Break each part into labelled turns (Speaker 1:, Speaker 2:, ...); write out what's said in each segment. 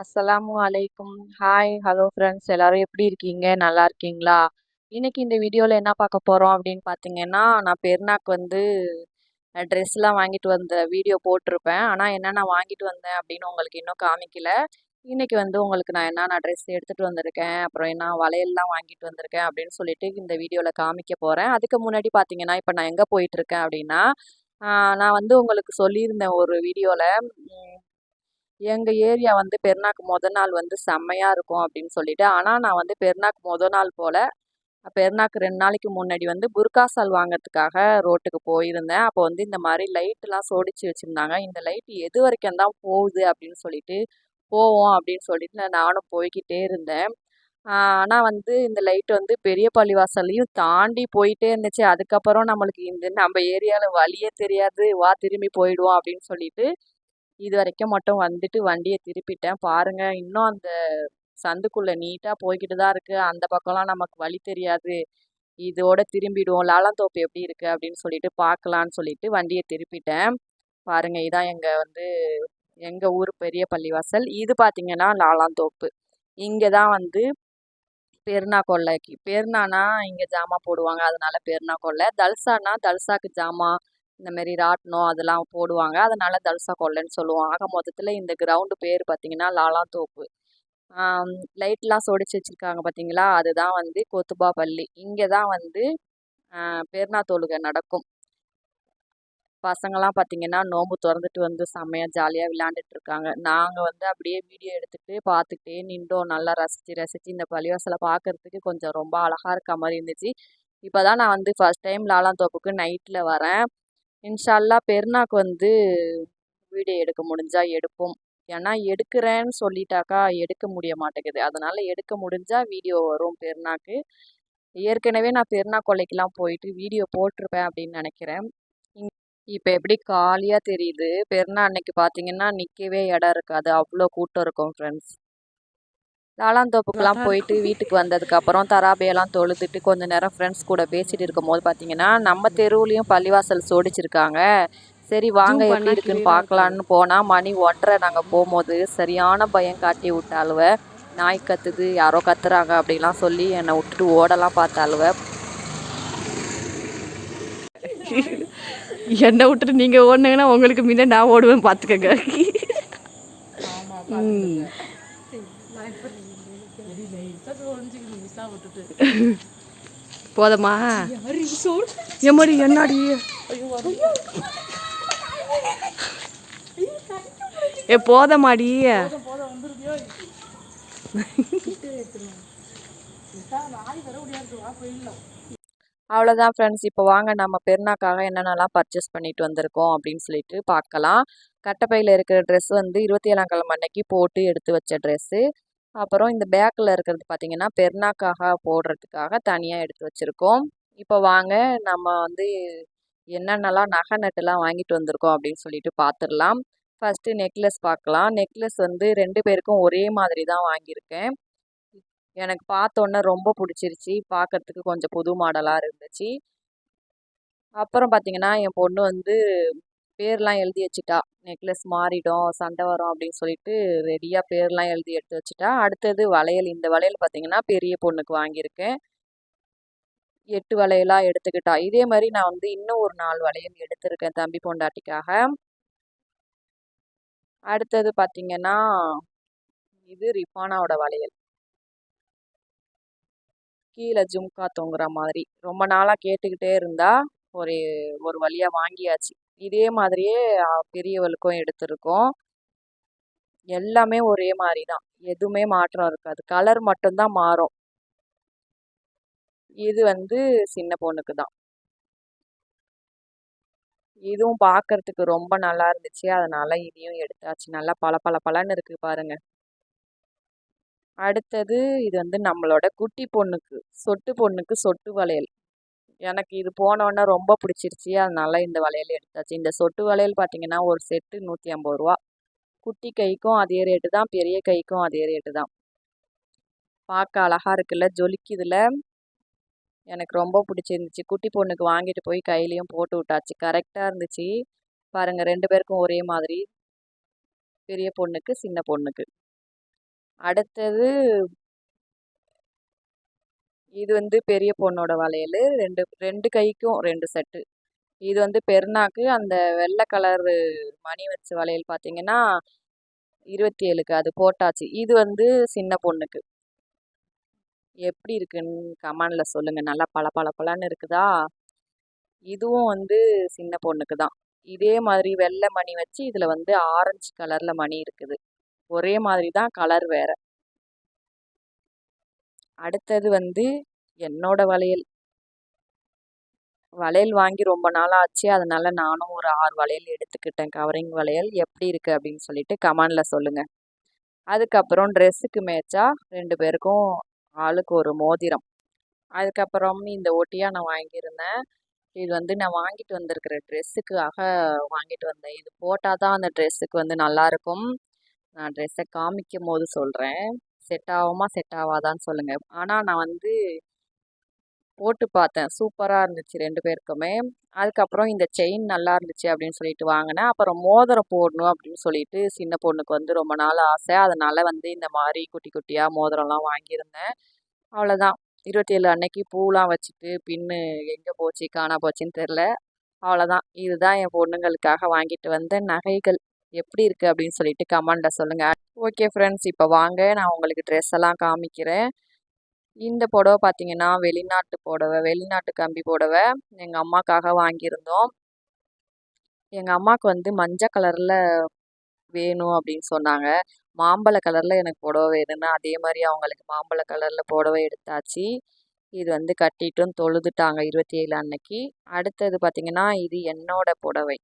Speaker 1: அஸ்ஸலாமு அலைக்கும். Hi! Hello friends. எல்லாரும் எப்படி இருக்கீங்க? நல்லா இருக்கீங்களா? இன்னைக்கு இந்த வீடியோவில் என்ன பார்க்க போகிறோம் அப்படின்னு பார்த்தீங்கன்னா, நான் பெருநாக்கு வந்து ட்ரெஸ்லாம் வாங்கிட்டு வந்த வீடியோ போட்டிருப்பேன். ஆனால் என்னென்ன வாங்கிட்டு வந்தேன் அப்படின்னு உங்களுக்கு இன்னும் காமிக்கல. இன்னைக்கு வந்து உங்களுக்கு நான் என்னென்ன ட்ரெஸ் எடுத்துகிட்டு வந்திருக்கேன், அப்புறம் என்ன வளையல்லாம் வாங்கிட்டு வந்திருக்கேன் அப்படின்னு சொல்லிட்டு இந்த வீடியோவில் காமிக்க போகிறேன் அதுக்கு முன்னாடி பார்த்தீங்கன்னா, இப்போ நான் எங்கே போயிட்டுருக்கேன் அப்படின்னா, நான் வந்து உங்களுக்கு சொல்லியிருந்தேன் ஒரு வீடியோவில் எங்கள் ஏரியா வந்து பெருநாக் மொதல் நாள் வந்து செம்மையாக இருக்கும் அப்படின்னு சொல்லிட்டு ஆனால் நான் வந்து பெருநாக் மொதல் நாள் போல் பெருநாக்கு ரெண்டு நாளைக்கு முன்னாடி வந்து புர்காசால் வாங்கிறதுக்காக ரோட்டுக்கு போயிருந்தேன் அப்போ வந்து இந்த மாதிரி லைட்டெலாம் சோடிச்சு வச்சுருந்தாங்க இந்த லைட் எது வரைக்கும் தான் போகுது அப்படின்னு சொல்லிட்டு போவோம் அப்படின்னு சொல்லிட்டு நானும் போய்கிட்டே இருந்தேன் ஆனால் வந்து இந்த லைட் வந்து பெரிய பள்ளிவாசல்லையும் தாண்டி போயிட்டே இருந்துச்சு அதுக்கப்புறம் நம்மளுக்கு இந்த நம்ம ஏரியாவில் வழியே தெரியாது வா திரும்பி போயிடுவோம் அப்படின்னு சொல்லிட்டு இது வரைக்கும் மட்டும் வந்துட்டு வண்டியை திருப்பிட்டேன் பாருங்கள் இன்னும் அந்த சந்துக்குள்ளே நீட்டாக போய்கிட்டு தான் இருக்குது அந்த பக்கம்லாம் நமக்கு வழி தெரியாது இதோட திரும்பிடுவோம் லாலாந்தோப்பு எப்படி இருக்குது அப்படின்னு சொல்லிட்டு பார்க்கலான்னு சொல்லிட்டு வண்டியை திருப்பிட்டேன் பாருங்கள் இதான் எங்கள் வந்து எங்கள் ஊர் பெரிய பள்ளிவாசல் இது பார்த்திங்கன்னா லாலாந்தோப்பு இங்கே தான் வந்து பெருனா கொள்ளைக்கு பெருனானா இங்கே ஜாமா போடுவாங்க அதனால பெருனா கொள்ளை தல்சானா தல்சாக்கு ஜாமா இந்தமாரி ராட்டினம் அதெல்லாம் போடுவாங்க அதனால் தல்சா கொல்லைன்னு சொல்லுவோம் ஆக மொத்தத்தில் இந்த கிரவுண்டு பேர் பார்த்திங்கன்னா லாலாந்தோப்பு லைட்லாம் சொடிச்சு வச்சுருக்காங்க பார்த்திங்களா அதுதான் வந்து கொத்துபா பள்ளி இங்கே தான் வந்து பெருநா தொழுகை நடக்கும் பசங்கள்லாம் பார்த்திங்கன்னா நோம்பு திறந்துட்டு வந்து செம்மையாக ஜாலியாக விளையாண்டுட்டு இருக்காங்க நாங்கள் வந்து அப்படியே வீடியோ எடுத்துகிட்டு பார்த்துக்கிட்டே நின்றோம் நல்லா ரசித்து ரசித்து இந்த பள்ளிவாசலை பார்க்குறதுக்கு கொஞ்சம் ரொம்ப அழகாக இருக்க மாதிரி இருந்துச்சு இப்போ தான் நான் வந்து ஃபஸ்ட் டைம் லாலாந்தோப்புக்கு நைட்டில் வரேன் இன்ஷால்லா பெருனாக்கு வந்து வீடியோ எடுக்க முடிஞ்சால் எடுப்போம் ஏன்னா எடுக்கிறேன்னு சொல்லிட்டாக்கா எடுக்க முடிய மாட்டேங்குது அதனால் எடுக்க முடிஞ்சால் வீடியோ வரும் பெருனாக்கு ஏற்கனவே நான் பெருநா கொலைக்கெல்லாம் போயிட்டு வீடியோ போட்டிருப்பேன் அப்படின்னு நினைக்கிறேன் இப்போ எப்படி காலியாக தெரியுது பெருனா அன்னைக்கு பார்த்தீங்கன்னா நிற்கவே இடம் இருக்காது அவ்வளோ கூட்டம் இருக்கும் ஃப்ரெண்ட்ஸ் தாளாந்தோப்புக்கெல்லாம் போயிட்டு வீட்டுக்கு வந்ததுக்கப்புறம் தராபையெல்லாம் தொழுதுட்டு கொஞ்சம் நேரம் ஃப்ரெண்ட்ஸ் கூட பேசிகிட்டு இருக்கும் போது பார்த்தீங்கன்னா நம்ம தெருவுலேயும் பள்ளிவாசல் சோடிச்சிருக்காங்க சரி வாங்க எப்படி இருக்குன்னு பார்க்கலான்னு போனால் மணி ஒன்றரை நாங்கள் போகும்போது சரியான பயம் காட்டி விட்டாலுவ நாய் கத்துது யாரோ கத்துறாங்க அப்படிலாம் சொல்லி என்னை விட்டுட்டு ஓடலாம் பார்த்தாலுவ என்னை விட்டுட்டு நீங்கள் ஓடுனீங்கன்னா உங்களுக்கு முன்னே நான் ஓடுவேன் பார்த்துக்கங்க போதமா எம்மடி என்னடி ஏ போதமாடி அவ்வளோதான் ஃப்ரெண்ட்ஸ் இப்போ வாங்க நம்ம பெருநாக்காக என்னென்னலாம் பர்ச்சேஸ் பண்ணிட்டு வந்திருக்கோம் அப்படின்னு சொல்லிட்டு பார்க்கலாம் கட்டப்பையில் இருக்கிற ட்ரெஸ் வந்து இருபத்தி ஏழாம் கிழமை அன்னைக்கு போட்டு எடுத்து வச்ச ட்ரெஸ்ஸு அப்புறம் இந்த பேக்கில் இருக்கிறது பார்த்திங்கன்னா பெர்னாக்காக போடுறதுக்காக தனியாக எடுத்து வச்சுருக்கோம் இப்போ வாங்க நம்ம வந்து என்னென்னலாம் நகை நட்டுலாம் வாங்கிட்டு வந்திருக்கோம் அப்படின்னு சொல்லிட்டு பார்த்துடலாம் ஃபஸ்ட்டு நெக்லஸ் பார்க்கலாம் நெக்லஸ் வந்து ரெண்டு பேருக்கும் ஒரே மாதிரி தான் வாங்கியிருக்கேன் எனக்கு பார்த்தோன்னே ரொம்ப பிடிச்சிருச்சு பார்க்குறதுக்கு கொஞ்சம் புது மாடலாக இருந்துச்சு அப்புறம் பார்த்திங்கன்னா என் பொண்ணு வந்து பேர்லாம் எழுதி வச்சுட்டா நெக்லஸ் மாறிடும் சண்டை வரும் அப்படின்னு சொல்லிட்டு ரெடியாக பேர்லாம் எழுதி எடுத்து வச்சுட்டா அடுத்தது வளையல் இந்த வளையல் பார்த்தீங்கன்னா பெரிய பொண்ணுக்கு வாங்கியிருக்கேன் எட்டு வளையலாக எடுத்துக்கிட்டா இதே மாதிரி நான் வந்து இன்னும் ஒரு நாலு வளையல் எடுத்திருக்கேன் தம்பி பொண்டாட்டிக்காக அடுத்தது பார்த்தீங்கன்னா இது ரிஃபானாவோட வளையல் கீழே ஜும்கா தொங்குற மாதிரி ரொம்ப நாளாக கேட்டுக்கிட்டே இருந்தா ஒரு ஒரு வழியாக வாங்கியாச்சு இதே மாதிரியே பெரியவளுக்கும் எடுத்திருக்கோம் எல்லாமே ஒரே மாதிரி தான் எதுவுமே மாற்றம் இருக்காது கலர் மட்டும்தான் மாறும் இது வந்து சின்ன பொண்ணுக்கு தான் இதுவும் பார்க்கறதுக்கு ரொம்ப நல்லா இருந்துச்சு அதனால இதையும் எடுத்தாச்சு நல்லா பல பல பலன்னு இருக்கு பாருங்க அடுத்தது இது வந்து நம்மளோட குட்டி பொண்ணுக்கு சொட்டு பொண்ணுக்கு சொட்டு வளையல் எனக்கு இது போனோடனே ரொம்ப பிடிச்சிருச்சு அதனால இந்த வளையல் எடுத்தாச்சு இந்த சொட்டு வளையல் பார்த்தீங்கன்னா ஒரு செட்டு நூற்றி ஐம்பது ரூபா குட்டி கைக்கும் அதே ரேட்டு தான் பெரிய கைக்கும் அதே ரேட்டு தான் பார்க்க அழகாக இருக்குல்ல ஜொலிக்குதுல எனக்கு ரொம்ப பிடிச்சிருந்துச்சு குட்டி பொண்ணுக்கு வாங்கிட்டு போய் கையிலையும் போட்டு விட்டாச்சு கரெக்டாக இருந்துச்சு பாருங்கள் ரெண்டு பேருக்கும் ஒரே மாதிரி பெரிய பொண்ணுக்கு சின்ன பொண்ணுக்கு அடுத்தது இது வந்து பெரிய பொண்ணோட வளையல் ரெண்டு ரெண்டு கைக்கும் ரெண்டு செட்டு இது வந்து பெருநாக்கு அந்த வெள்ளை கலர் மணி வச்ச வளையல் பார்த்தீங்கன்னா இருபத்தி ஏழுக்கு அது போட்டாச்சு இது வந்து சின்ன பொண்ணுக்கு எப்படி இருக்குன்னு கமானில் சொல்லுங்கள் நல்லா பல பல பலன்னு இருக்குதா இதுவும் வந்து சின்ன பொண்ணுக்கு தான் இதே மாதிரி வெள்ளை மணி வச்சு இதில் வந்து ஆரஞ்சு கலரில் மணி இருக்குது ஒரே மாதிரி தான் கலர் வேறு அடுத்தது வந்து என்னோட வளையல் வளையல் வாங்கி ரொம்ப நாள் ஆச்சு அதனால நானும் ஒரு ஆறு வளையல் எடுத்துக்கிட்டேன் கவரிங் வளையல் எப்படி இருக்குது அப்படின்னு சொல்லிட்டு கமான்ல சொல்லுங்கள் அதுக்கப்புறம் ட்ரெஸ்ஸுக்கு மேட்சா ரெண்டு பேருக்கும் ஆளுக்கு ஒரு மோதிரம் அதுக்கப்புறம் இந்த ஒட்டியாக நான் வாங்கியிருந்தேன் இது வந்து நான் வாங்கிட்டு வந்திருக்கிற ட்ரெஸ்ஸுக்காக வாங்கிட்டு வந்தேன் இது போட்டால் தான் அந்த ட்ரெஸ்ஸுக்கு வந்து நல்லா இருக்கும் நான் ட்ரெஸ்ஸை காமிக்கும் போது சொல்கிறேன் செட் ஆகுமா செட் ஆகாதான்னு சொல்லுங்கள் ஆனால் நான் வந்து போட்டு பார்த்தேன் சூப்பராக இருந்துச்சு ரெண்டு பேருக்குமே அதுக்கப்புறம் இந்த செயின் நல்லா இருந்துச்சு அப்படின்னு சொல்லிட்டு வாங்கினேன் அப்புறம் மோதிரம் போடணும் அப்படின்னு சொல்லிட்டு சின்ன பொண்ணுக்கு வந்து ரொம்ப நாள் ஆசை அதனால் வந்து இந்த மாதிரி குட்டி குட்டியாக மோதிரம்லாம் வாங்கியிருந்தேன் அவ்வளோதான் ஏழு அன்னைக்கு பூலாம் வச்சுட்டு பின்னு எங்கே போச்சு காணா போச்சுன்னு தெரில அவ்வளோதான் இதுதான் என் பொண்ணுங்களுக்காக வாங்கிட்டு வந்த நகைகள் எப்படி இருக்குது அப்படின்னு சொல்லிட்டு கமெண்டில் சொல்லுங்கள் ஓகே ஃப்ரெண்ட்ஸ் இப்போ வாங்க நான் உங்களுக்கு ட்ரெஸ் எல்லாம் காமிக்கிறேன் இந்த புடவை பார்த்தீங்கன்னா வெளிநாட்டு புடவை வெளிநாட்டு கம்பி புடவை எங்கள் அம்மாக்காக வாங்கியிருந்தோம் எங்கள் அம்மாவுக்கு வந்து மஞ்சள் கலரில் வேணும் அப்படின்னு சொன்னாங்க மாம்பழ கலரில் எனக்கு புடவை வேணும்னா அதே மாதிரி அவங்களுக்கு மாம்பழ கலரில் புடவை எடுத்தாச்சு இது வந்து கட்டிட்டும் தொழுதுட்டாங்க இருபத்தி ஏழு அன்னைக்கு அடுத்தது பார்த்திங்கன்னா இது என்னோட புடவை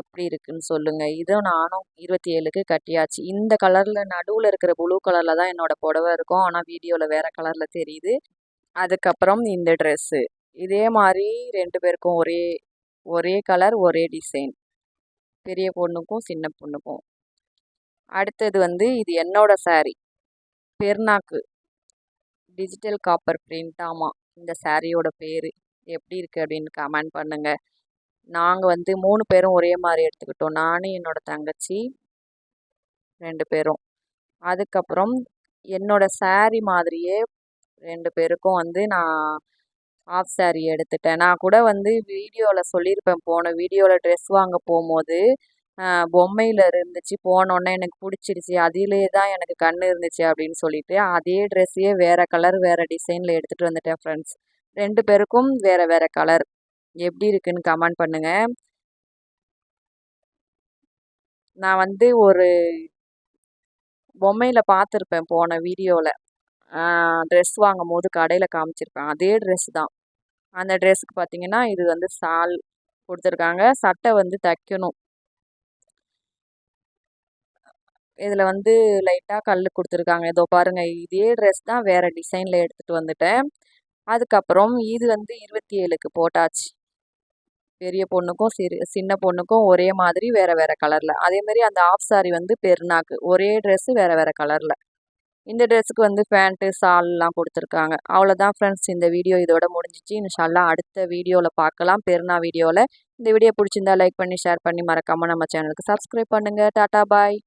Speaker 1: எப்படி இருக்குன்னு சொல்லுங்கள் இதோ நானும் இருபத்தி ஏழுக்கு கட்டியாச்சு இந்த கலரில் நடுவில் இருக்கிற ப்ளூ கலரில் தான் என்னோடய புடவை இருக்கும் ஆனால் வீடியோவில் வேறு கலரில் தெரியுது அதுக்கப்புறம் இந்த ட்ரெஸ்ஸு இதே மாதிரி ரெண்டு பேருக்கும் ஒரே ஒரே கலர் ஒரே டிசைன் பெரிய பொண்ணுக்கும் சின்ன பொண்ணுக்கும் அடுத்தது வந்து இது என்னோடய சாரி பெருநாக்கு டிஜிட்டல் காப்பர் பிரிண்ட் ஆமாம் இந்த சாரியோட பேர் எப்படி இருக்குது அப்படின்னு கமெண்ட் பண்ணுங்கள் நாங்கள் வந்து மூணு பேரும் ஒரே மாதிரி எடுத்துக்கிட்டோம் நானும் என்னோடய தங்கச்சி ரெண்டு பேரும் அதுக்கப்புறம் என்னோட சாரி மாதிரியே ரெண்டு பேருக்கும் வந்து நான் ஆஃப் சாரி எடுத்துட்டேன் நான் கூட வந்து வீடியோவில் சொல்லியிருப்பேன் போன வீடியோவில் ட்ரெஸ் வாங்க போகும்போது பொம்மையில் இருந்துச்சு போனோன்னே எனக்கு பிடிச்சிருச்சு அதிலே தான் எனக்கு கண் இருந்துச்சு அப்படின்னு சொல்லிட்டு அதே ட்ரெஸ்ஸையே வேறு கலர் வேறு டிசைனில் எடுத்துகிட்டு வந்துட்டேன் ஃப்ரெண்ட்ஸ் ரெண்டு பேருக்கும் வேறு வேறு கலர் எப்படி இருக்குன்னு கமெண்ட் பண்ணுங்கள் நான் வந்து ஒரு பொம்மையில் பார்த்துருப்பேன் போன வீடியோவில் ட்ரெஸ் வாங்கும் போது கடையில் காமிச்சிருப்பேன் அதே ட்ரெஸ் தான் அந்த ட்ரெஸ்ஸுக்கு பார்த்தீங்கன்னா இது வந்து சால் கொடுத்துருக்காங்க சட்டை வந்து தைக்கணும் இதில் வந்து லைட்டாக கல் கொடுத்துருக்காங்க இதோ பாருங்கள் இதே ட்ரெஸ் தான் வேறு டிசைனில் எடுத்துகிட்டு வந்துட்டேன் அதுக்கப்புறம் இது வந்து இருபத்தி ஏழுக்கு போட்டாச்சு பெரிய பொண்ணுக்கும் சிறு சின்ன பொண்ணுக்கும் ஒரே மாதிரி வேறு வேறு கலரில் மாதிரி அந்த ஆஃப் சாரி வந்து பெருநாக்கு ஒரே ட்ரெஸ்ஸு வேறு வேறு கலரில் இந்த ட்ரெஸ்ஸுக்கு வந்து ஃபேண்ட்டு சால்லாம் கொடுத்துருக்காங்க அவ்வளோதான் ஃப்ரெண்ட்ஸ் இந்த வீடியோ இதோட முடிஞ்சிச்சு இன்ஷால்லாம் அடுத்த வீடியோவில் பார்க்கலாம் பெருநா வீடியோவில் இந்த வீடியோ பிடிச்சிருந்தா லைக் பண்ணி ஷேர் பண்ணி மறக்காமல் நம்ம சேனலுக்கு சப்ஸ்கிரைப் பண்ணுங்கள் டாட்டா பாய்